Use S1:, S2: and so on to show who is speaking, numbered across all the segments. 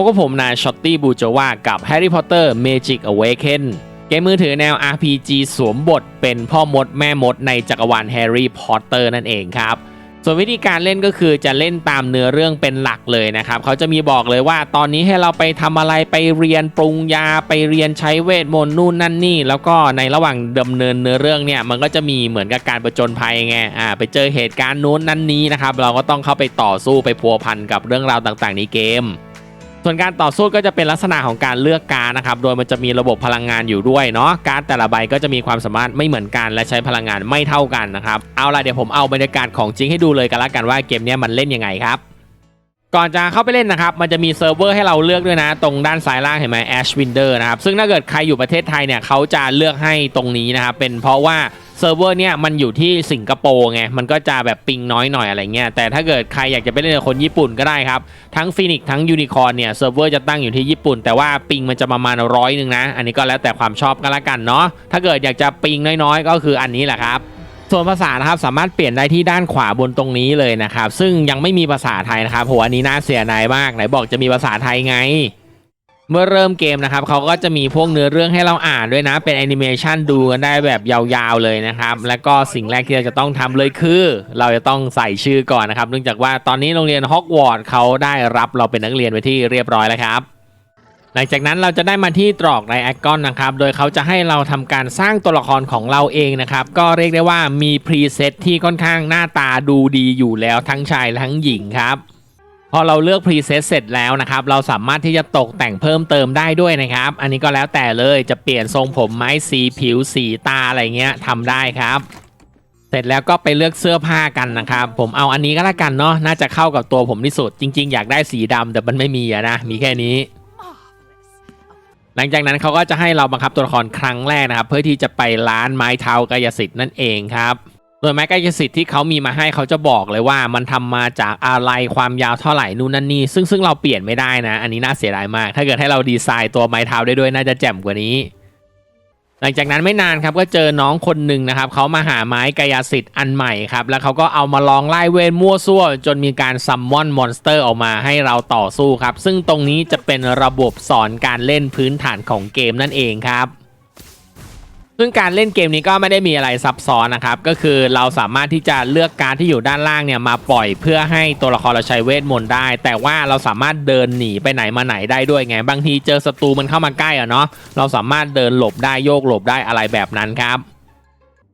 S1: พบกับผมนายช็อตตี้บูจวากับ Harry Potter Magic Awaken เกมมือถือแนว RPG สวมบทเป็นพ่อมดแม่มดในจักรวาลแฮร์รี่พอตเตอร์นั่นเองครับ ส่วนวิธีการเล่นก็คือจะเล่นตามเนื้อเรื่องเป็นหลักเลยนะครับ เขาจะมีบอกเลยว่าตอนนี้ให้เราไปทำอะไรไปเรียนปรุงยาไปเรียนใช้เวทมนต์นู่นนั่นนี่ แล้วก็ในระหว่างดำเนินเนื้อเรื่องเนี่ยมันก็จะมีเหมือนกับการประจนภัยไงอ่าไปเจอเหตุการณ์นู้นนั่นนี้นะครับเราก็ต้องเข้าไปต่อสู้ไปพัวพันกับเรื่องราวต่างๆในเกม ส่วนการต่อสู้ก็จะเป็นลักษณะของการเลือกการนะครับ โดยมันจะมีระบบพลังงานอยู่ด้วยเนาะ การแต่ละใบก็จะมีความสามารถไม่เหมือนกันและใช้พลังงานไม่เท่ากันนะครับ เอาล่ะเดี๋ยวผมเอาบรรยากาศของจริงให้ดูเลยกันละกันว่าเกมนี้มันเล่นยังไงครับก่อนจะเข้าไปเล่นนะครับ มันจะมีเซิร์ฟเวอร์ให้เราเลือกด้วยนะ ตรงด้านซ้ายล่างเห็นไหม Ash Winder นะครับ ซึ่งถ้าเกิดใครอยู่ประเทศไทยเนี่ยเขาจะเลือกให้ตรงนี้นะครับ เป็นเพราะว่า เซิร์ฟเวอร์เนี่ยมันอยู่ที่สิงคโปร์ไง มันก็จะแบบปิงน้อยหน่อยอะไรเงี้ย แต่ถ้าเกิดใครอยากจะไปเล่นกับคนญี่ปุ่นก็ได้ครับ ทั้งฟินิกทั้งยูนิคอร์เนี่ยเซิร์ฟเวอร์จะตั้งอยู่ที่ญี่ปุ่น แต่ว่าปิงมันจะประมาณร้อยหนึ่งนะ อันนี้ก็แล้วแต่ความชอบกันละกันเนาะ ถ้าเกิดอยากจะปิงน้อยๆ ก็คืออันนี้แหละครับส่วนภาษานะครับสามารถเปลี่ยนได้ที่ด้านขวาบนตรงนี้เลยนะครับ ซึ่งยังไม่มีภาษาไทยนะครับโหอันนี้น่าเสียดายมากไหนบอกจะมีภาษาไทยไง เมื่อเริ่มเกมนะครับเขาก็จะมีพวกเนื้อเรื่องให้เราอ่านด้วยนะ เป็นแอนิเมชันดูกันได้แบบยาวๆเลยนะครับ แล้วก็สิ่งแรกที่เราจะต้องทำเลยคือ เราจะต้องใส่ชื่อก่อนนะครับ เนื่องจากว่าตอนนี้โรงเรียนฮอกวอตส์เขาได้รับเราเป็นนักเรียนไปที่เรียบร้อยแล้วครับหลังจากนั้นเราจะได้มาที่ตรอกไรแอคกอนนะครับ โดยเขาจะให้เราทำการสร้างตัวละครของเราเองนะครับ ก็เรียกได้ว่ามีพรีเซตที่ค่อนข้างหน้าตาดูดีอยู่แล้วทั้งชายและทั้งหญิงครับ พอเราเลือกพรีเซตเสร็จแล้วนะครับ เราสามารถที่จะตกแต่งเพิ่มเติมได้ด้วยนะครับ อันนี้ก็แล้วแต่เลยจะเปลี่ยนทรงผมไหมสีผิวสีตาอะไรเงี้ยทำได้ครับ เสร็จแล้วก็ไปเลือกเสื้อผ้ากันนะครับ ผมเอาอันนี้ก็แล้วกันเนาะน่าจะเข้ากับตัวผมที่สุด จริง ๆ อยากได้สีดำแต่มันไม่มีอะนะมีแค่นี้หลังจากนั้นเขาก็จะให้เราบังคับตัวละครครั้งแรกนะครับ เพื่อที่จะไปร้านไม้เท้ากายสิทธิ์นั่นเองครับ โดยไม้กายสิทธิ์ที่เขามีมาให้เขาจะบอกเลยว่ามันทำมาจากอะไรความยาวเท่าไหร่นู่นนั่นนี่ซึ่งซึ่งเราเปลี่ยนไม่ได้นะ อันนี้น่าเสียดายมาก ถ้าเกิดให้เราดีไซน์ตัวไม้เท้าได้ด้วยน่าจะแจ่มกว่านี้ หลังจากนั้นไม่นานครับก็เจอน้องคนหนึ่งนะครับเขามาหาไม้กายสิทธิ์อันใหม่ครับแล้วเขาก็เอามาลองไล่เวทมั่วซั่ว จนมีการซัมมอนมอนสเตอร์ออกมาให้เราต่อสู้ครับซึ่งตรงนี้จะเป็นระบบสอนการเล่นพื้นฐานของเกมนั่นเองครับ ซึ่งการเล่นเกมนี้ก็ไม่ได้มีอะไรซับซ้อนนะครับ ก็คือเราสามารถที่จะเลือกการที่อยู่ด้านล่างเนี่ยมาปล่อยเพื่อให้ตัวละครเราใช้เวทมนต์ได้ แต่ว่าเราสามารถเดินหนีไปไหนมาไหนได้ด้วยไง บางทีเจอศัตรูมันเข้ามาใกล้อะเนาะ เราสามารถเดินหลบได้โยกหลบได้อะไรแบบนั้นครับ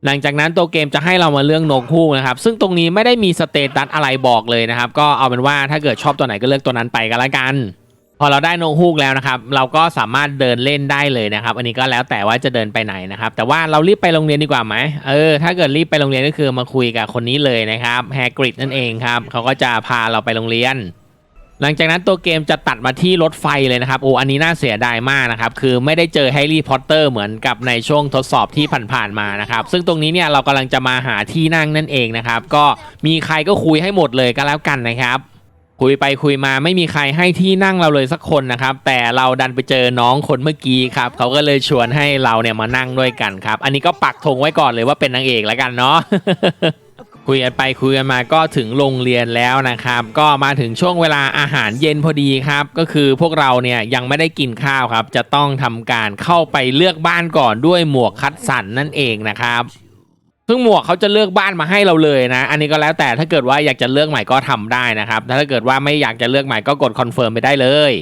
S1: หลังจากนั้นตัวเกมจะให้เรามาเลือกนกฮูกนะครับซึ่งตรงนี้ไม่ได้มีสเตตัสอะไรบอกเลยนะครับ ก็เอาเป็นว่าถ้าเกิดชอบตัวไหนก็เลือกตัวนั้นไปกันละกัน พอเราได้นกฮูกแล้วนะครับ เราก็สามารถเดินเล่นได้เลยนะครับ อันนี้ก็แล้วแต่ว่าจะเดินไปไหนนะครับ แต่ว่าเรารีบไปโรงเรียนดีกว่าไหมเออถ้าเกิดรีบไปโรงเรียนก็คือมาคุยกับคนนี้เลยนะครับแฮกริดนั่นเองครับเขาก็จะพาเราไปโรงเรียน หลังจากนั้นตัวเกมจะตัดมาที่รถไฟเลยนะครับโอ้อันนี้น่าเสียดายมากนะครับคือไม่ได้เจอแฮร์รี่พอตเตอร์เหมือนกับในช่วงทดสอบที่ผ่านๆมานะครับซึ่งตรงนี้เนี่ยเรากำลังจะมาหาที่นั่งนั่นเองนะครับก็มีใครก็คุยให้หมดเลยก็แล้วกันนะครับ คุยไปคุยมาไม่มีใครให้ที่นั่งเราเลยสักคนนะครับ แต่เราดันไปเจอน้องคนเมื่อกี้ครับเขาก็เลยชวนให้เราเนี่ยมานั่งด้วยกันครับ อันนี้ก็ปักธงไว้ก่อนเลยว่าเป็นนางเอกแล้วกันเนาะคุยกันไปคุยกันมาก็ถึงโรงเรียนแล้วนะครับ ก็มาถึงช่วงเวลาอาหารเย็นพอดีครับ ก็คือพวกเราเนี่ยยังไม่ได้กินข้าวครับ จะต้องทำการเข้าไปเลือกบ้านก่อนด้วยหมวกคัดสรรนั่นเองนะครับ ซึ่งหมวกเขาจะเลือกบ้านมาให้เราเลยนะ อันนี้ก็แล้วแต่ถ้าเกิดว่าอยากจะเลือกใหม่ก็ทำได้นะครับ ถ้าเกิดว่าไม่อยากจะเลือกใหม่ก็กดคอนเฟิร์มไปได้เลย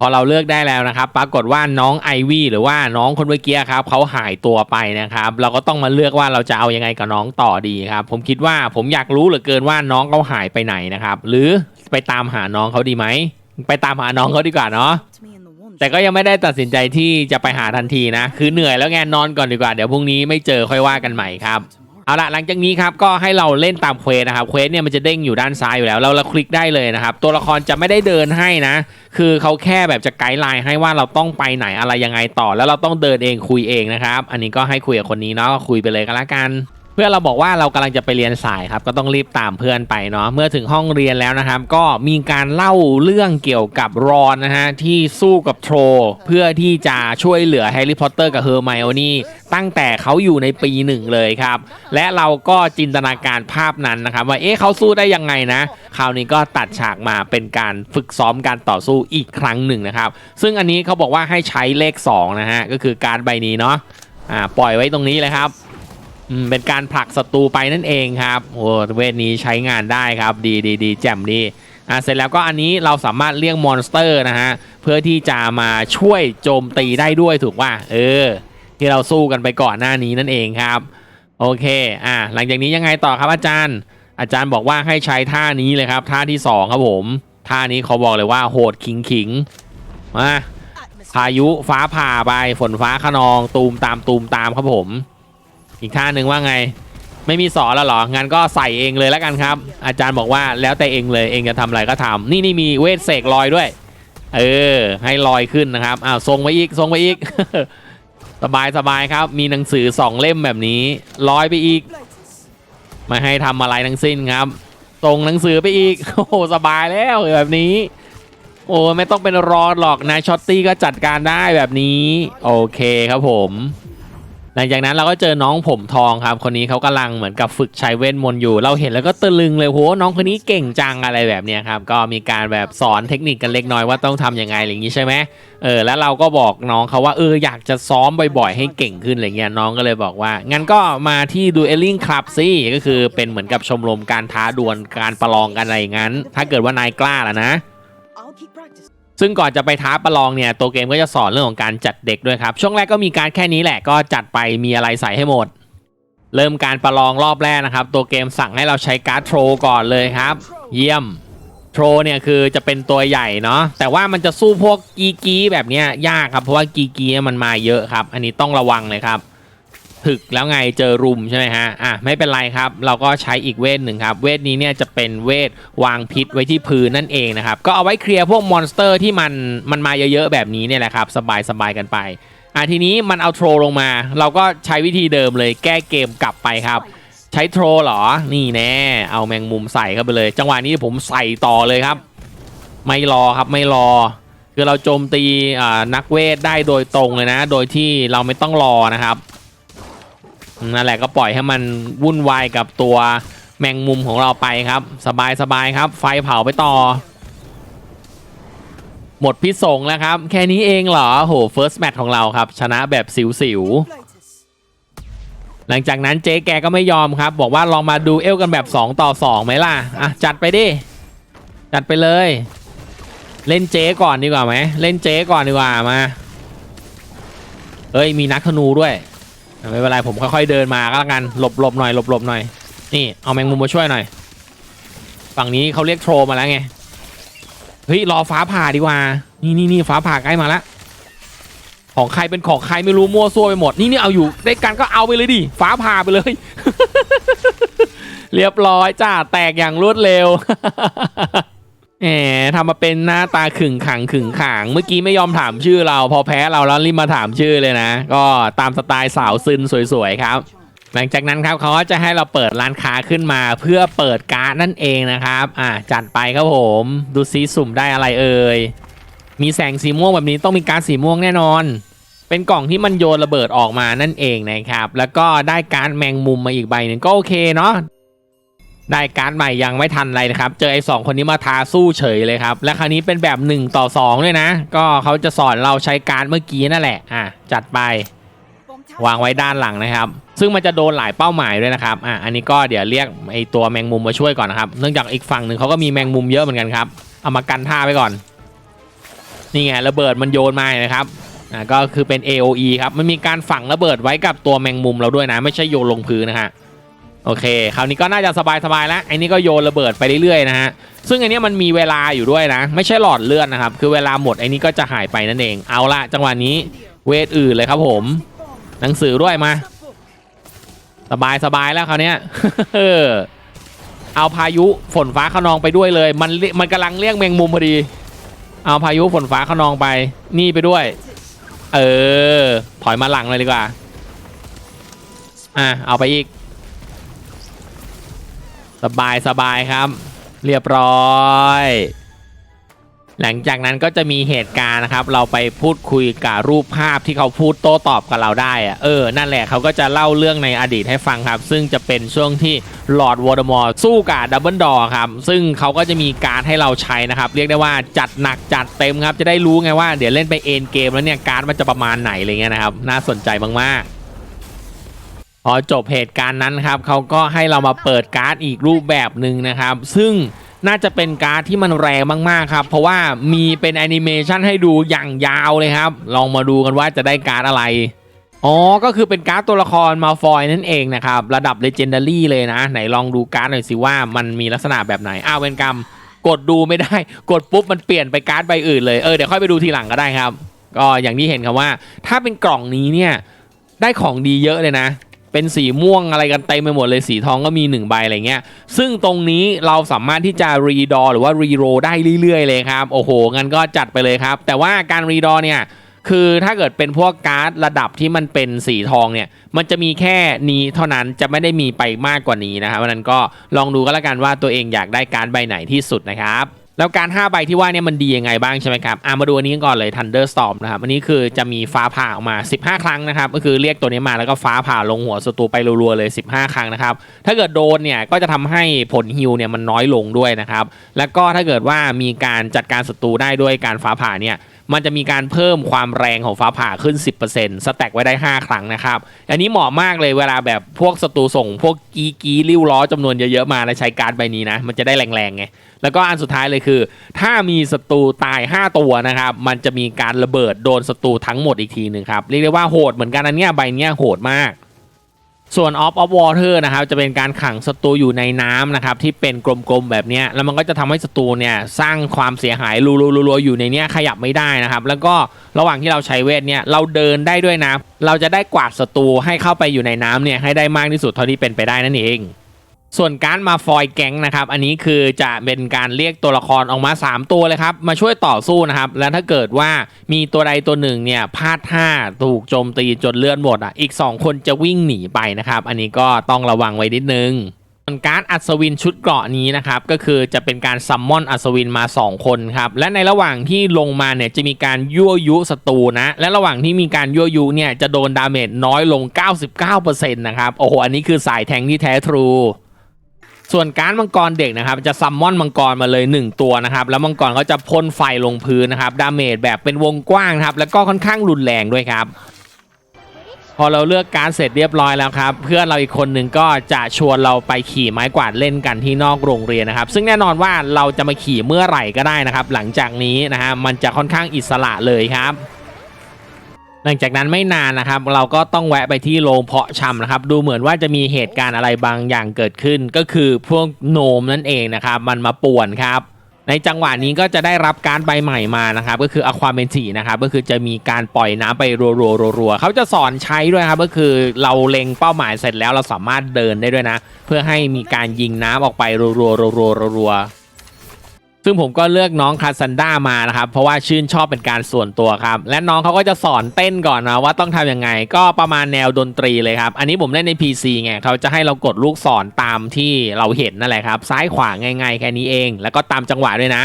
S1: พอเราเลือกได้แล้วนะครับ ปรากฏว่าน้องไอวี่หรือว่าน้องคนเมื่อกี้ครับเขาหายตัวไปนะครับ เราก็ต้องมาเลือกว่าเราจะเอายังไงกับน้องต่อดีครับ ผมคิดว่าผมอยากรู้เหลือเกินว่าน้องเขาหายไปไหนนะครับ หรือไปตามหาน้องเขาดีไหม ไปตามหาน้องเขาดีกว่าเนาะแต่ก็ยังไม่ได้ตัดสินใจที่จะไปหาทันทีนะ คือเหนื่อยแล้วไงนอนก่อนดีกว่า เดี๋ยวพรุ่งนี้ไม่เจอค่อยว่ากันใหม่ครับ เอาละหลังจากนี้ครับก็ให้เราเล่นตามเควสนะครับเควสเนี่ยมันจะเด้งอยู่ด้านซ้ายอยู่แล้ว เราเราคลิกได้เลยนะครับ ตัวละครจะไม่ได้เดินให้นะ คือเขาแค่แบบจะไกด์ไลน์ให้ว่าเราต้องไปไหนอะไรยังไงต่อ แล้วเราต้องเดินเองคุยเองนะครับ อันนี้ก็ให้คุยกับคนนี้เนาะคุยไปเลยก็แล้วกัน เพื่อนเราบอกว่าเรากำลังจะไปเรียนสายครับก็ต้องรีบตามเพื่อนไปเนาะเมื่อถึงห้องเรียนแล้วนะครับ ก็มีการเล่าเรื่องเกี่ยวกับรอนนะฮะที่สู้กับโทรเพื่อที่จะช่วยเหลือแฮร์รี่พอตเตอร์กับเฮอร์ไมโอนี่ตั้งแต่เขาอยู่ในปีหนึ่งเลยครับ และเราก็จินตนาการภาพนั้นนะครับ ว่าเอ๊ะเขาสู้ได้ยังไงนะ คราวนี้ก็ตัดฉากมาเป็นการฝึกซ้อมการต่อสู้อีกครั้งหนึ่งนะครับ ซึ่งอันนี้เขาบอกว่าให้ใช้เลข2นะฮะก็คือการใบนี้เนาะอ่าปล่อยไว้ตรงนี้เลยครับ เป็นการผลักศัตรูไปนั่นเองครับโอ้เวทนี้ใช้งานได้ครับ ดีดีดีแจ่มดีอ่าเสร็จแล้วก็อันนี้เราสามารถเรียกมอนสเตอร์นะฮะ เพื่อที่จะมาช่วยโจมตีได้ด้วยถูกป่ะเออ ที่เราสู้กันไปก่อนหน้านี้นั่นเองครับ โอเคอ่าหลังจากนี้ยังไงต่อครับอาจารย์ อาจารย์บอกว่าให้ใช้ท่านี้เลยครับ ท่าที่สองครับผมท่านี้เขาบอกเลยว่าโหดขิงขิงมาพายุฟ้าผ่าไปฝนฟ้าขนองตูมตามตูมตามครับผม อีกท่าหนึ่งว่าไง ไม่มีสอนแล้วเหรอ งั้นก็ใส่เองเลยแล้วกันครับ อาจารย์บอกว่าแล้วแต่เองเลยเองจะทำอะไรก็ทำนี่นี่มีเวทเสกลอยด้วย เออ ให้ลอยขึ้นนะครับอ้าวทรงไปอีกทรงไปอีก สบายสบายครับ มีหนังสือสองเล่มแบบนี้ลอยไปอีกไม่ให้ทำอะไรทั้งสิ้นครับส่งหนังสือไปอีก โอ้โหสบายแล้วแบบนี้ โอ้ไม่ต้องเป็นรอหรอกนายช็อตตี้ก็จัดการได้แบบนี้ โอเคครับผม หลังจากนั้นเราก็เจอน้องผมทองครับ คนนี้เขากำลังเหมือนกับฝึกใช้เวทมนต์อยู่ เราเห็นแล้วก็ตะลึงเลยโหน้องคนนี้เก่งจังอะไรแบบนี้ครับ ก็มีการแบบสอนเทคนิคกันเล็กน้อยว่าต้องทำยังไงอะไรอย่างนี้ใช่ไหมเออแล้วเราก็บอกน้องเขาว่าเอออยากจะซ้อมบ่อยๆ ให้เก่งขึ้นอะไรเงี้ยน้องก็เลยบอกว่า งั้นก็มาที่ดูเอลลิงคลับสิก็คือเป็นเหมือนกับชมรมการท้าดวลการประลองกันอะไรงั้น ถ้าเกิดว่านายกล้าล่ะนะ ซึ่งก่อนจะไปท้าประลองเนี่ยตัวเกมก็จะสอนเรื่องของการจัดเด็กด้วยครับ ช่วงแรกก็มีการแค่นี้แหละก็จัดไปมีอะไรใส่ให้หมด เริ่มการประลองรอบแรกนะครับ ตัวเกมสั่งให้เราใช้การ์ดโทรก่อนเลยครับ เยี่ยมโทรเนี่ยคือจะเป็นตัวใหญ่เนาะแต่ว่ามันจะสู้พวกกีกีแบบเนี้ยยากครับเพราะว่ากีกีมันมาเยอะครับ อันนี้ต้องระวังเลยครับ ถึกแล้วไงเจอรุมใช่ไหมฮะอะไม่เป็นไรครับ เราก็ใช้อีกเวทหนึ่งครับ เวทนี้เนี่ยจะเป็นเวทวางพิษไว้ที่พื้นนั่นเองนะครับ ก็เอาไว้เคลียร์พวกมอนสเตอร์ที่มันมันมาเยอะๆแบบนี้เนี่ยแหละครับ สบายสบายกันไปอะทีนี้มันเอาโทรลงมา เราก็ใช้วิธีเดิมเลยแก้เกมกลับไปครับ ใช้โทรเหรอ นี่แน่เอาแมงมุมใส่เข้าไปเลย จังหวะนี้ผมใส่ต่อเลยครับ ไม่รอครับไม่รอ คือเราโจมตีนักเวทได้โดยตรงเลยนะ โดยที่เราไม่ต้องรอนะครับ นั่นแหละก็ปล่อยให้มันวุ่นวายกับตัวแมงมุมของเราไปครับ สบายสบายครับ ไฟเผาไปต่อ หมดพิษสงแล้วครับ แค่นี้เองเหรอโห first match ของเราครับ ชนะแบบสิวๆหลังจากนั้นเจ๊แกก็ไม่ยอมครับ บอกว่าลองมาดูเอลกันแบบ 2 ต่อ2ไหมล่ะอะจัดไปดิ จัดไปเลย เล่นเจ๊ก่อนดีกว่าไหมเล่นเจ๊ก่อนดีกว่ามาเอ้ยมีนักธนูด้วย ไม่เป็นไรผมค่อยๆเดินมาก็แล้วกันหลบหลบหน่อยหลบหลบหน่อย นี่เอาแมงมุมมาช่วยหน่อย ฝั่งนี้เขาเรียกโทรมาแล้วไง เฮ้ยรอฟ้าผ่าดีกว่า นี่นี่นี่ฟ้าผ่าใกล้มาละของใครเป็นของใครไม่รู้มั่วซั่วไปหมด นี่นี่เอาอยู่ได้กันก็เอาไปเลยดิฟ้าผ่าไปเลย เรียบร้อยจ้าแตกอย่างรวดเร็ว แหมทำมาเป็นหน้าตาขึงขังขึงขางเมื่อกี้ไม่ยอมถามชื่อเรา พอแพ้เราแล้วรีบมาถามชื่อเลยนะ ก็ตามสไตล์สาวซึนสวยๆครับ หลังจากนั้นครับเขาก็จะให้เราเปิดร้านค้าขึ้นมาเพื่อเปิดการ์ดนั่นเองนะครับ อะจัดไปครับผม ดูซิสุ่มได้อะไรเอ่ย มีแสงสีม่วงแบบนี้ต้องมีการ์ดสีม่วงแน่นอน เป็นกล่องที่มันโยนระเบิดออกมานั่นเองนะครับ แล้วก็ได้การ์ดแมงมุมมาอีกใบหนึ่งก็โอเคเนาะ ได้การ์ดใหม่ยังไม่ทันอะไรนะครับ เจอไอ้สองคนนี้มาทาสู้เฉยเลยครับ และคราวนี้เป็นแบบ 1 ต่อ 2 ด้วยนะ ก็เขาจะสอนเราใช้การ์ดเมื่อกี้นั่นแหละ อะ จัดไป วางไว้ด้านหลังนะครับ ซึ่งมันจะโดนหลายเป้าหมายด้วยนะครับ อะ อันนี้ก็เดี๋ยวเรียกไอ้ตัวแมงมุมมาช่วยก่อนนะครับ เนื่องจากอีกฝั่งหนึ่งเขาก็มีแมงมุมเยอะเหมือนกันครับ เอามากันท่าไปก่อน นี่ไงระเบิดมันโยนมานะครับ อะก็คือเป็น AOE ครับ มันมีการฝังระเบิดไว้กับตัวแมงมุมเราด้วยนะ ไม่ใช่โยนลงพื้นนะฮะ โอเค คราวนี้ก็น่าจะสบายๆแล้วไอ้นี่ก็โยนระเบิดไปเรื่อยๆนะฮะ ซึ่งอันนี้มันมีเวลาอยู่ด้วยนะ ไม่ใช่หลอดเลือดนะครับ คือเวลาหมดไอ้นี่ก็จะหายไปนั่นเอง เอาละจังหวะนี้เวทอื่นเลยครับผม หนังสือด้วยมา สบายสบายแล้วคราวเนี้ยเอาพายุฝนฟ้าขนองไปด้วยเลย มันมันกำลังเรียกแมงมุมพอดี เอาพายุฝนฟ้าขนองไป นี่ไปด้วย เออ ถอยมาหลังเลยดีกว่า อะเอาไปอีก สบายสบายครับ เรียบร้อย หลังจากนั้นก็จะมีเหตุการณ์นะครับ เราไปพูดคุยกับรูปภาพที่เขาพูดโต้ตอบกับเราได้อะเออ นั่นแหละเขาก็จะเล่าเรื่องในอดีตให้ฟังครับ ซึ่งจะเป็นช่วงที่ลอร์ดวอร์ดมอร์สู้กับดับเบิลดอครับ ซึ่งเขาก็จะมีการให้เราใช้นะครับ เรียกได้ว่าจัดหนักจัดเต็มครับ จะได้รู้ไงว่าเดี๋ยวเล่นไปเอ็นเกมแล้วเนี่ยการมันจะประมาณไหนอะไรเงี้ยนะครับ น่าสนใจมากๆ พอจบเหตุการณ์นั้นครับเขาก็ให้เรามาเปิดการ์ดอีกรูปแบบหนึ่งนะครับ ซึ่งน่าจะเป็นการ์ดที่มันแรงมากๆครับ เพราะว่ามีเป็นแอนิเมชันให้ดูอย่างยาวเลยครับ ลองมาดูกันว่าจะได้การ์ดอะไร อ๋อ ก็คือเป็นการ์ดตัวละครมาฟอยนั่นเองนะครับ ระดับเลเจนดารี่เลยนะ ไหนลองดูการ์ดหน่อยสิว่ามันมีลักษณะแบบไหน อ้าวเวนกรรม กดดูไม่ได้ กดปุ๊บมันเปลี่ยนไปการ์ดใบอื่นเลย เออเดี๋ยวค่อยไปดูทีหลังก็ได้ครับ ก็อย่างที่เห็นครับว่า ถ้าเป็นกล่องนี้เนี่ยได้ของดีเยอะเลยนะ เป็นสีม่วงอะไรกันเต็มไปหมดเลยสีทองก็มี1ใบอะไรเงี้ย ซึ่งตรงนี้เราสามารถที่จะรีดอหรือว่ารีโรได้เรื่อยๆเลยครับ โอ้โหงั้นก็จัดไปเลยครับ แต่ว่าการรีดอเนี่ยคือถ้าเกิดเป็นพวกการ์ดระดับที่มันเป็นสีทองเนี่ย มันจะมีแค่นี้เท่านั้นจะไม่ได้มีไปมากกว่านี้นะครับเพราะฉะนั้นก็ลองดูก็แล้วกันว่าตัวเองอยากได้การ์ดใบไหนที่สุดนะครับ แล้วการ 5 ใบที่ว่าเนี่ยมันดียังไงบ้างใช่ไหมครับอ่ามาดูอันนี้ก่อนเลย Thunderstorm นะครับ อันนี้คือจะมีฟ้าผ่าออกมา 15 ครั้งนะครับ ก็คือเรียกตัวนี้มาแล้วก็ฟ้าผ่าลงหัวศัตรูไปรัวๆเลย 15 ครั้งนะครับ ถ้าเกิดโดนเนี่ยก็จะทำให้ผลฮิลเนี่ยมันน้อยลงด้วยนะครับ แล้วก็ถ้าเกิดว่ามีการจัดการศัตรูได้ด้วยการฟ้าผ่าเนี่ย มันจะมีการเพิ่มความแรงของฟ้าผ่าขึ้น 10%สแต็กไว้ได้ 5 ครั้งนะครับ อันนี้เหมาะมากเลยเวลาแบบพวกศัตรูส่ง พวกกีกีริ้วล้อจำนวนเยอะๆมาแล้วใช้การ์ดใบนี้นะ มันจะได้แรงๆไง แล้วก็อันสุดท้ายเลยคือ ถ้ามีศัตรูตาย 5 ตัวนะครับ มันจะมีการระเบิดโดนศัตรูทั้งหมดอีกทีหนึ่งครับ เรียกได้ว่าโหดเหมือนกันอันเนี้ยใบเนี้ยโหดมาก ส่วน Off of Water นะครับจะเป็นการขังศัตรูอยู่ในน้ำนะครับที่เป็นกลมๆแบบนี้แล้วมันก็จะทำให้ศัตรูเนี่ยสร้างความเสียหายรัวๆอยู่ในนี้ขยับไม่ได้นะครับแล้วก็ระหว่างที่เราใช้เวทเนี่ยเราเดินได้ด้วยนะเราจะได้กวาดศัตรูให้เข้าไปอยู่ในน้ำเนี่ยให้ได้มากที่สุดเท่าที่เป็นไปได้นั่นเอง ส่วนการมาฟอยแก๊งนะครับ อันนี้คือจะเป็นการเรียกตัวละครออกมา 3 ตัวเลยครับ มาช่วยต่อสู้นะครับ แล้วถ้าเกิดว่ามีตัวใดตัวหนึ่งเนี่ยพลาดท่าถูกโจมตีจนเลือดหมดอะอีก 2 คนจะวิ่งหนีไปนะครับ อันนี้ก็ต้องระวังไว้นิดนึงส่วนการอัศวินชุดเกราะนี้นะครับก็คือจะเป็นการซัมมอนอัศวินมา 2 คนครับและในระหว่างที่ลงมาเนี่ยจะมีการยั่วยุศัตรูนะและระหว่างที่มีการยั่วยุเนี่ยจะโดนดาเมจน้อยลง 99%นะครับโอ้โหอันนี้คือสายแทงที่แท้ทรู ส่วนการมังกรเด็กนะครับจะซัมมอนมังกรมาเลย 1 ตัวนะครับแล้วมังกรก็จะพ่นไฟลงพื้นนะครับดาเมจแบบเป็นวงกว้างครับแล้วก็ค่อนข้างรุนแรงด้วยครับ พอเราเลือกการเสร็จเรียบร้อยแล้วครับ เพื่อนเราอีกคนหนึ่งก็จะชวนเราไปขี่ไม้กวาดเล่นกันที่นอกโรงเรียนนะครับ ซึ่งแน่นอนว่าเราจะมาขี่เมื่อไหร่ก็ได้นะครับ หลังจากนี้นะฮะมันจะค่อนข้างอิสระเลยครับ หลังจากนั้นไม่นานนะครับ เราก็ต้องแวะไปที่โรงเพาะชำนะครับ ดูเหมือนว่าจะมีเหตุการณ์อะไรบางอย่างเกิดขึ้น ก็คือพวกโนมนั่นเองนะครับ มันมาป่วนครับ ในจังหวะนี้ก็จะได้รับการใบใหม่มานะครับ ก็คืออควาเมนทีนะครับก็คือจะมีการปล่อยน้ำไปรัวๆๆๆเขาจะสอนใช้ด้วยครับก็คือเราเล็งเป้าหมายเสร็จแล้วเราสามารถเดินได้ด้วยนะ เพื่อให้มีการยิงน้ำออกไปรัวๆรัวๆรัวๆ ซึ่งผมก็เลือกน้องคาซันด้ามานะครับ เพราะว่าชื่นชอบเป็นการส่วนตัวครับ และน้องเขาก็จะสอนเต้นก่อนนะว่าต้องทำยังไง ก็ประมาณแนวดนตรีเลยครับ อันนี้ผมเล่นใน PC ไงเขาจะให้เรากดลูกศรตามที่เราเห็นนั่นแหละครับ ซ้ายขวาง่ายๆแค่นี้เอง แล้วก็ตามจังหวะด้วยนะ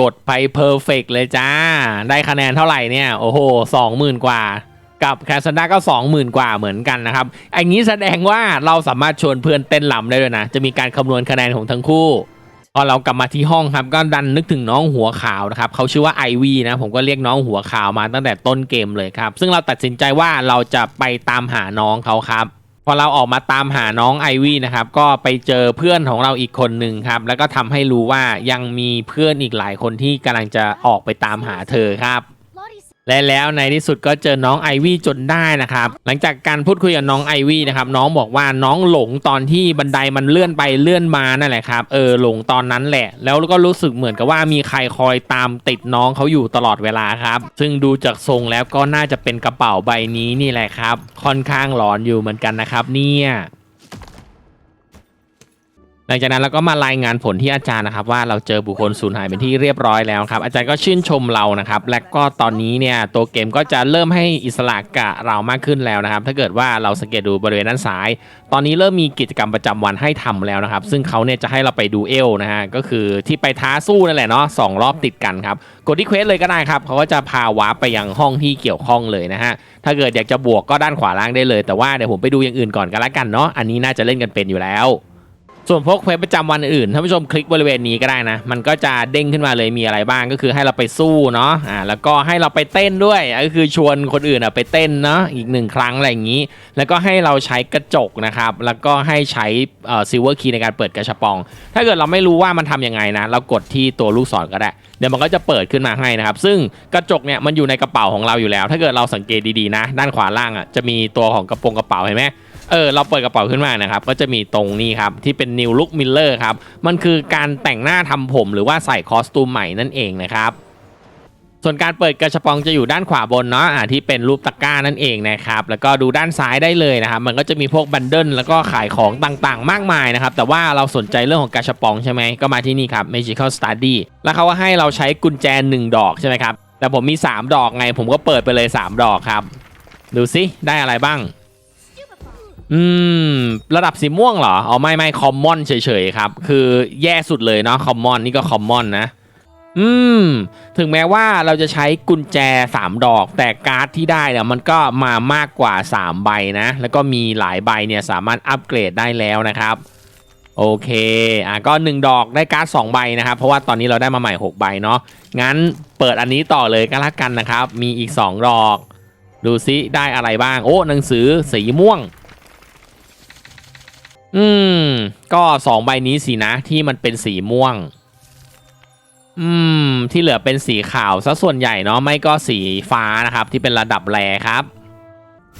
S1: กดไปเพอร์เฟกเลยจ้า ได้คะแนนเท่าไหร่เนี่ย โอ้โหสองหมื่นกว่ากับแคสซันด้าก็20,000 กว่าเหมือนกันนะครับอันนี้แสดงว่าเราสามารถชวนเพื่อนเต้นลำได้ด้วยนะ จะมีการคำนวณคะแนนของทั้งคู่ อเรากลับมาที่ห้องครับก็ดันนึกถึงน้องหัวขาวนะครับเขาชื่อว่าไอวีนะผมก็เรียกน้องหัวขาวมาตั้งแต่ต้นเกมเลยครับ ซึ่งเราตัดสินใจว่าเราจะไปตามหาน้องเขาครับพอเราออกมาตามหาน้องไอวีนะครับก็ไปเจอเพื่อนของเราอีกคนหนึ่งครับแล้วก็ทำให้รู้ว่ายังมีเพื่อนอีกหลายคนที่กำลังจะออกไปตามหาเธอครับ และแล้วในที่สุดก็เจอน้องไอวี่จนได้นะครับ หลังจากการพูดคุยกับน้องไอวี่นะครับน้องบอกว่าน้องหลงตอนที่บันไดมันเลื่อนไปเลื่อนมานั่นแหละครับเออหลงตอนนั้นแหละ แล้วก็รู้สึกเหมือนกับว่ามีใครคอยตามติดน้องเขาอยู่ตลอดเวลาครับ ซึ่งดูจากทรงแล้วก็น่าจะเป็นกระเป๋าใบนี้นี่แหละครับ ค่อนข้างหลอนอยู่เหมือนกันนะครับเนี่ย หลังจากนั้นเราก็มารายงานผลที่อาจารย์นะครับ ว่าเราเจอบุคคลสูญหายเป็นที่เรียบร้อยแล้วครับ อาจารย์ก็ชื่นชมเรานะครับ และก็ตอนนี้เนี่ยตัวเกมก็จะเริ่มให้อิสระกะเรามากขึ้นแล้วนะครับ ถ้าเกิดว่าเราสังเกตดูบริเวณด้านซ้าย ตอนนี้เริ่มมีกิจกรรมประจำวันให้ทำแล้วนะครับ ซึ่งเขาเนี่ยจะให้เราไปดูเอลนะฮะก็คือที่ไปท้าสู้นั่นแหละเนาะสองรอบติดกันครับกดที่เควสเลยก็ได้ครับเขาก็จะพาวาร์ปไปยังห้องที่เกี่ยวข้องเลยนะฮะถ้าเกิดอยากจะบวกก็ด้านขวาล่างได้เลย แต่ว่าเดี๋ยวผมไปดูอย่างอื่นก่อนกันละกันเนาะอันนี้น่าจะเล่นกันเป็นอยู่แล้ว ส่วนพวกเควสประจำวันอื่นท่านผู้ชมคลิกบริเวณนี้ก็ได้นะ มันก็จะเด้งขึ้นมาเลยมีอะไรบ้างก็คือให้เราไปสู้เนาะอ่าแล้วก็ให้เราไปเต้นด้วยก็คือชวนคนอื่นอะไปเต้นเนาะอีกหนึ่งครั้งอะไรอย่างนี้ แล้วก็ให้เราใช้กระจกนะครับ แล้วก็ให้ใช้เอ่อซิลเวอร์คีย์ในการเปิดกระชับปอง ถ้าเกิดเราไม่รู้ว่ามันทำยังไงนะ เรากดที่ตัวลูกศรก็ได้ เดี๋ยวมันก็จะเปิดขึ้นมาให้นะครับ ซึ่งกระจกเนี่ยมันอยู่ในกระเป๋าของเราอยู่แล้ว ถ้าเกิดเราสังเกตดีๆนะ ด้านขวาล่างอะจะมีตัวของกระโปรงกระเป๋าเห็นไหม เออเราเปิดกระเป๋าขึ้นมานะครับก็จะมีตรงนี้ครับที่เป็น New Look Miller ครับมันคือการแต่งหน้าทำผมหรือว่าใส่คอสตูมใหม่นั่นเองนะครับส่วนการเปิดกระชับปองจะอยู่ด้านขวาบนเนาะอ่าที่เป็นรูปตะกร้านั่นเองนะครับ แล้วก็ดูด้านซ้ายได้เลยนะครับ มันก็จะมีพวกบันเดิลแล้วก็ขายของต่างๆ มากมายนะครับ แต่ว่าเราสนใจเรื่องของกระชับปองใช่ไหมก็มาที่นี่ครับ Magical Study แล้วเขาก็ให้เราใช้กุญแจหนึ่งดอกใช่ไหมครับ แต่ผมมี 3 ดอกไง ผมก็เปิดไปเลย 3 ดอกครับ ดูซิได้อะไรบ้าง อืม ระดับสีม่วงเหรอเอาไม่ไม่คอมมอนเฉยๆครับ คือแย่สุดเลยเนาะคอมมอนนี่ก็คอมมอนนะ อืม ถึงแม้ว่าเราจะใช้กุญแจ 3 ดอก แต่การ์ดที่ได้เนี่ยมันก็มามากกว่า 3 ใบนะ แล้วก็มีหลายใบเนี่ยสามารถอัปเกรดได้แล้วนะครับ โอเคอะก็ 1 ดอกได้การ์ด2ใบนะครับ เพราะว่าตอนนี้เราได้มาใหม่ 6 ใบเนาะงั้นเปิดอันนี้ต่อเลยก็แล้วกันนะครับ มีอีก 2 ดอก ดูซิได้อะไรบ้าง โอ้หนังสือสีม่วง อืม ก็สองใบนี้สินะที่มันเป็นสีม่วง อืม ที่เหลือเป็นสีขาวซะส่วนใหญ่เนาะไม่ก็สีฟ้านะครับ ที่เป็นระดับแรครับ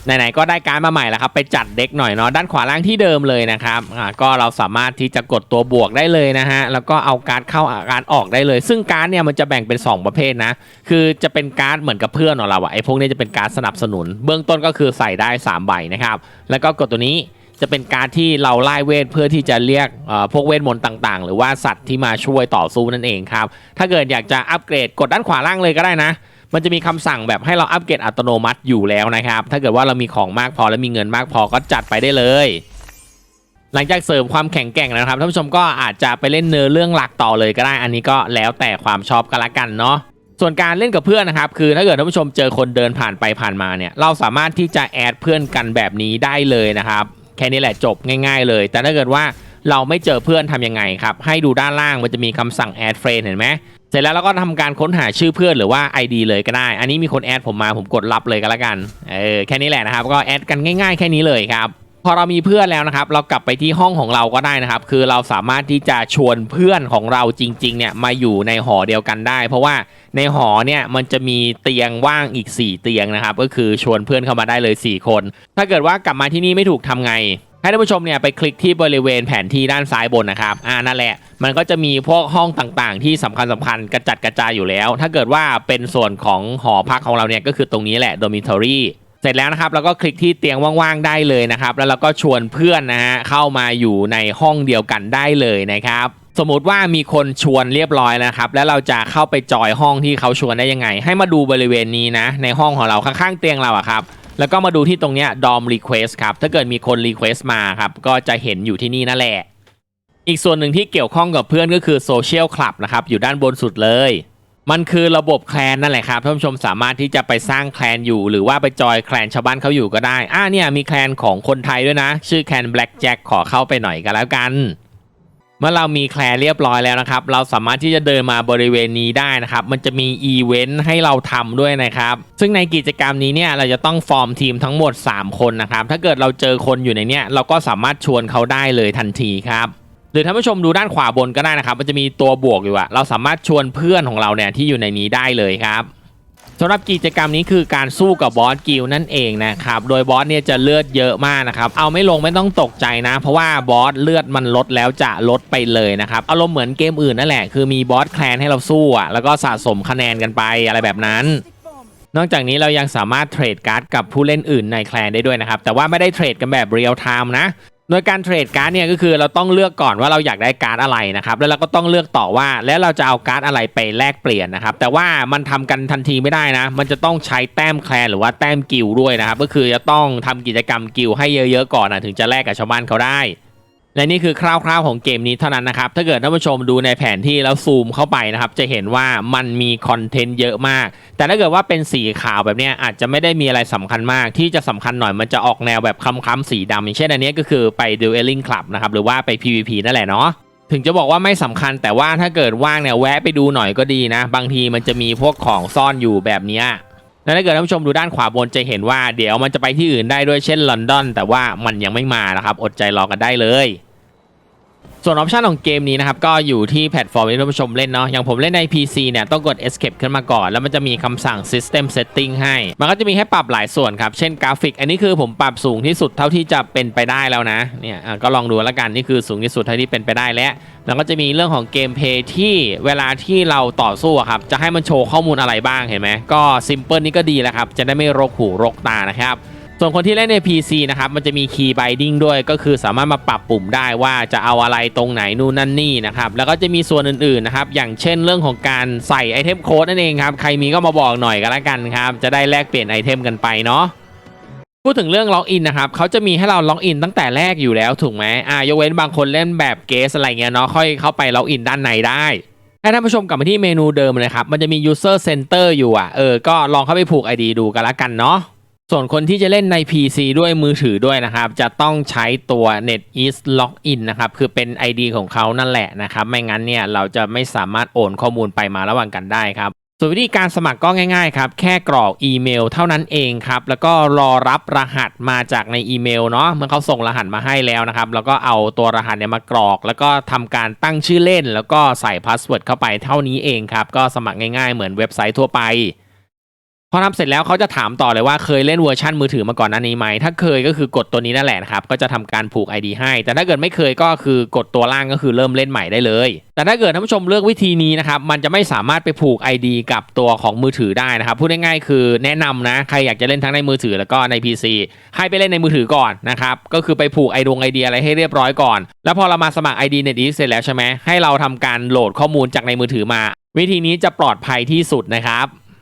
S1: ไหนๆก็ได้การมาใหม่แล้วครับ ไปจัดเด็กหน่อยเนาะด้านขวาล่างที่เดิมเลยนะครับอ่าก็เราสามารถที่จะกดตัวบวกได้เลยนะฮะแล้วก็เอาการ์ดเข้าการ์ดออกได้เลย ซึ่งการ์ดเนี่ยมันจะแบ่งเป็น 2 ประเภทนะ คือจะเป็นการ์ดเหมือนกับเพื่อนของเราอะไอ้พวกนี้จะเป็นการ์ดสนับสนุน เบื้องต้นก็คือใส่ได้ 3 ใบนะครับ แล้วก็กดตัวนี้ จะเป็นการที่เราไล่เวทเพื่อที่จะเรียกพวกเวทมนต์ต่างๆ หรือว่าสัตว์ที่มาช่วยต่อสู้นั่นเองครับ ถ้าเกิดอยากจะอัปเกรดกดด้านขวาล่างเลยก็ได้นะ มันจะมีคำสั่งแบบให้เราอัปเกรดอัตโนมัติอยู่แล้วนะครับ ถ้าเกิดว่าเรามีของมากพอและมีเงินมากพอก็จัดไปได้เลย หลังจากเสริมความแข็งแกร่งแล้วนะครับท่านผู้ชมก็อาจจะไปเล่นเนื้อเรื่องหลักต่อเลยก็ได้ อันนี้ก็แล้วแต่ความชอบกันละกันเนาะส่วนการเล่นกับเพื่อนนะครับคือถ้าเกิดท่านผู้ชมเจอคนเดินผ่านไปผ่านมาเนี่ยเราสามารถที่จะแอดเพื่อนกันแบบนี้ได้เลยนะครับ แค่นี้แหละจบง่ายๆเลย แต่ถ้าเกิดว่าเราไม่เจอเพื่อนทำยังไงครับ ให้ดูด้านล่างมันจะมีคำสั่ง add friend เห็นไหมเสร็จแล้วเราก็ทำการค้นหาชื่อเพื่อนหรือว่า ID เลยก็ได้ อันนี้มีคนแอดผมมาผมกดรับเลยก็แล้วกัน เออแค่นี้แหละนะครับ ก็แอดกันง่ายๆ แค่นี้เลยครับ พอเรามีเพื่อนแล้วนะครับ เรากลับไปที่ห้องของเราก็ได้นะครับ คือเราสามารถที่จะชวนเพื่อนของเราจริงๆเนี่ยมาอยู่ในหอเดียวกันได้ เพราะว่าในหอเนี่ยมันจะมีเตียงว่างอีก 4 เตียงนะครับ ก็คือชวนเพื่อนเข้ามาได้เลย 4 คน ถ้าเกิดว่ากลับมาที่นี่ไม่ถูกทำไงให้ท่านผู้ชมเนี่ยไปคลิกที่บริเวณแผนที่ด้านซ้ายบนนะครับ อ่านั่นแหละ มันก็จะมีพวกห้องต่างๆ ที่สำคัญสำคัญกระจัดกระจายอยู่แล้ว ถ้าเกิดว่าเป็นส่วนของหอพักของเราเนี่ยก็คือตรงนี้แหละ dormitory เสร็จแล้วนะครับเราก็คลิกที่เตียงว่างๆได้เลยนะครับ แล้วเราก็ชวนเพื่อนนะฮะเข้ามาอยู่ในห้องเดียวกันได้เลยนะครับสมมุติว่ามีคนชวนเรียบร้อยแล้วครับ แล้วเราจะเข้าไปจอยห้องที่เขาชวนได้ยังไง ให้มาดูบริเวณนี้นะ ในห้องของเราข้างๆเตียงเราอะครับ แล้วก็มาดูที่ตรงเนี้ย DOM request ครับ ถ้าเกิดมีคน request มาครับ ก็จะเห็นอยู่ที่นี่นั่นแหละ อีกส่วนหนึ่งที่เกี่ยวข้องกับเพื่อนก็คือ Social Club นะครับ อยู่ด้านบนสุดเลย มันคือระบบแคลนนั่นแหละครับท่านผู้ชมสามารถที่จะไปสร้างแคลนอยู่ หรือว่าไปจอยแคลนชาวบ้านเขาอยู่ก็ได้ อ่าเนี่ยมีแคลนของคนไทยด้วยนะ ชื่อแคลน Black Jack ขอเข้าไปหน่อยกันแล้วกันเมื่อเรามีแคลเรียบร้อยแล้วนะครับ เราสามารถที่จะเดินมาบริเวณนี้ได้นะครับ มันจะมีอีเวนต์ให้เราทำด้วยนะครับ ซึ่งในกิจกรรมนี้เนี่ยเราจะต้องฟอร์มทีมทั้งหมด 3 คนนะครับ ถ้าเกิดเราเจอคนอยู่ในเนี้ยเราก็สามารถชวนเขาได้เลยทันทีครับ หรือท่านผู้ชมดูด้านขวาบนก็ได้นะครับ มันจะมีตัวบวกอยู่อะเราสามารถชวนเพื่อนของเราเนี่ยที่อยู่ในนี้ได้เลยครับสำหรับกิจกรรมนี้คือการสู้กับบอสกิลนั่นเองนะครับ โดยบอสเนี่ยจะเลือดเยอะมากนะครับ เอาไม่ลงไม่ต้องตกใจนะ เพราะว่าบอสเลือดมันลดแล้วจะลดไปเลยนะครับ อารมณ์เหมือนเกมอื่นนั่นแหละ คือมีบอสแคลนให้เราสู้อะ แล้วก็สะสมคะแนนกันไปอะไรแบบนั้น นอกจากนี้เรายังสามารถเทรดการ์ดกับผู้เล่นอื่นในแคลนได้ด้วยนะครับ แต่ว่าไม่ได้เทรดกันแบบเรียลไทม์นะ โดยการเทรดการ์ดเนี่ยก็คือเราต้องเลือกก่อนว่าเราอยากได้การ์ดอะไรนะครับแล้วเราก็ต้องเลือกต่อว่าแล้วเราจะเอาการ์ดอะไรไปแลกเปลี่ยนนะครับแต่ว่ามันทำกันทันทีไม่ได้นะ มันจะต้องใช้แต้มแคลนหรือว่าแต้มกิลด้วยนะครับก็คือจะต้องทำกิจกรรมกิลให้เยอะๆก่อนนะถึงจะแลกกับชาวบ้านเขาได้ และนี่คือคร่าวๆของเกมนี้เท่านั้นนะครับ ถ้าเกิดท่านผู้ชมดูในแผนที่แล้วซูมเข้าไปนะครับ จะเห็นว่ามันมีคอนเทนต์เยอะมาก แต่ถ้าเกิดว่าเป็นสีขาวแบบนี้อาจจะไม่ได้มีอะไรสำคัญมาก ที่จะสำคัญหน่อยมันจะออกแนวแบบค้ำๆสีดำอย่างเช่นอันนี้ก็คือไป Dueling Club นะครับหรือว่าไป PVP นั่นแหละเนาะถึงจะบอกว่าไม่สำคัญแต่ว่าถ้าเกิดว่างเนี่ยแวะไปดูหน่อยก็ดีนะ บางทีมันจะมีพวกของซ่อนอยู่แบบนี้แล้วถ้าเกิดท่านผู้ชมดูด้านขวาบนจะเห็นว่าเดี๋ยวมันจะไปที่อื่นได้ด้วยเช่นลอนดอนแต่ว่ามันยังไม่มานะครับ อดใจรอกันได้เลย ส่วนออปชันของเกมนี้นะครับ ก็อยู่ที่แพลตฟอร์มที่ท่านผู้ชมเล่นเนาะอย่างผมเล่นใน PC เนี่ย ต้องกด escape ขึ้นมาก่อน แล้วมันจะมีคำสั่ง system setting ให้ มันก็จะมีให้ปรับหลายส่วนครับ เช่นกราฟิก อันนี้คือผมปรับสูงที่สุดเท่าที่จะเป็นไปได้แล้วนะเนี่ยอะก็ลองดูแล้วกันนี่คือสูงที่สุดเท่าที่เป็นไปได้แล้วแล้วก็จะมีเรื่องของเกมเพย์ที่เวลาที่เราต่อสู้ครับจะให้มันโชว์ข้อมูลอะไรบ้างเห็นไหมก็ซิมเพิลนี่ก็ดีแล้วครับจะได้ไม่รกหูรกตานะครับ ส่วนคนที่เล่นใน PC นะครับมันจะมี Key Binding ด้วยก็คือสามารถมาปรับปุ่มได้ว่าจะเอาอะไรตรงไหนนู่นนั่นนี่นะครับแล้วก็จะมีส่วนอื่นๆนะครับอย่างเช่นเรื่องของการใส่ไอเทมโค้ดนั่นเองครับใครมีก็มาบอกหน่อยกันละกันครับจะได้แลกเปลี่ยนไอเทมกันไปเนาะพูดถึงเรื่องล็อกอินนะครับเขาจะมีให้เราล็อกอินตั้งแต่แรกอยู่แล้วถูกไหมอ่ายกเว้นบางคนเล่นแบบเกสอะไรเงี้ยเนาะค่อยเข้าไปล็อกอินด้านในได้ให้ท่านผู้ชมกลับมาที่เมนูเดิมเลยครับมันจะมี user center อยู่อะเออก็ลองเข้าไปผูก ID ดูกันละกันเนาะ ส่วนคนที่จะเล่นใน PC ด้วยมือถือด้วยนะครับ จะต้องใช้ตัว NetEase Login นะครับ คือเป็น ID ของเขานั่นแหละนะครับ ไม่งั้นเนี่ยเราจะไม่สามารถโอนข้อมูลไปมาระหว่างกันได้ครับ ส่วนวิธีการสมัครก็ง่ายๆครับ แค่กรอกอีเมลเท่านั้นเองครับ แล้วก็รอรับรหัสมาจากในอีเมลเนาะ เมื่อเขาส่งรหัสมาให้แล้วนะครับ แล้วก็เอาตัวรหัสเนี่ยมากรอก แล้วก็ทำการตั้งชื่อเล่น แล้วก็ใส่พาสเวิร์ดเข้าไปเท่านี้เองครับ ก็สมัครง่ายๆเหมือนเว็บไซต์ทั่วไป พอทำเสร็จแล้วเขาจะถามต่อเลยว่าเคยเล่นเวอร์ชันมือถือมาก่อนหน้านี้ไหม ถ้าเคยก็คือกดตัวนี้นั่นแหละนะครับ ก็จะทำการผูก ID ให้ แต่ถ้าเกิดไม่เคยก็คือกดตัวล่างก็คือเริ่มเล่นใหม่ได้เลย แต่ถ้าเกิดท่านผู้ชมเลือกวิธีนี้นะครับ มันจะไม่สามารถไปผูก ID กับตัวของมือถือได้นะครับ พูดง่ายๆคือแนะนำนะ ใครอยากจะเล่นทั้งในมือถือแล้วก็ใน PC ให้ไปเล่นในมือถือก่อนนะครับ ก็คือไปผูกไอดงไอเดียอะไรให้เรียบร้อยก่อน แล้วพอเรามาสมัคร ID NetEase เสร็จแล้วใช่ไหมให้เราทำการโหลดข้อมูลจากในมือถือมา วิธีนี้จะปลอดภัยที่สุดนะครับ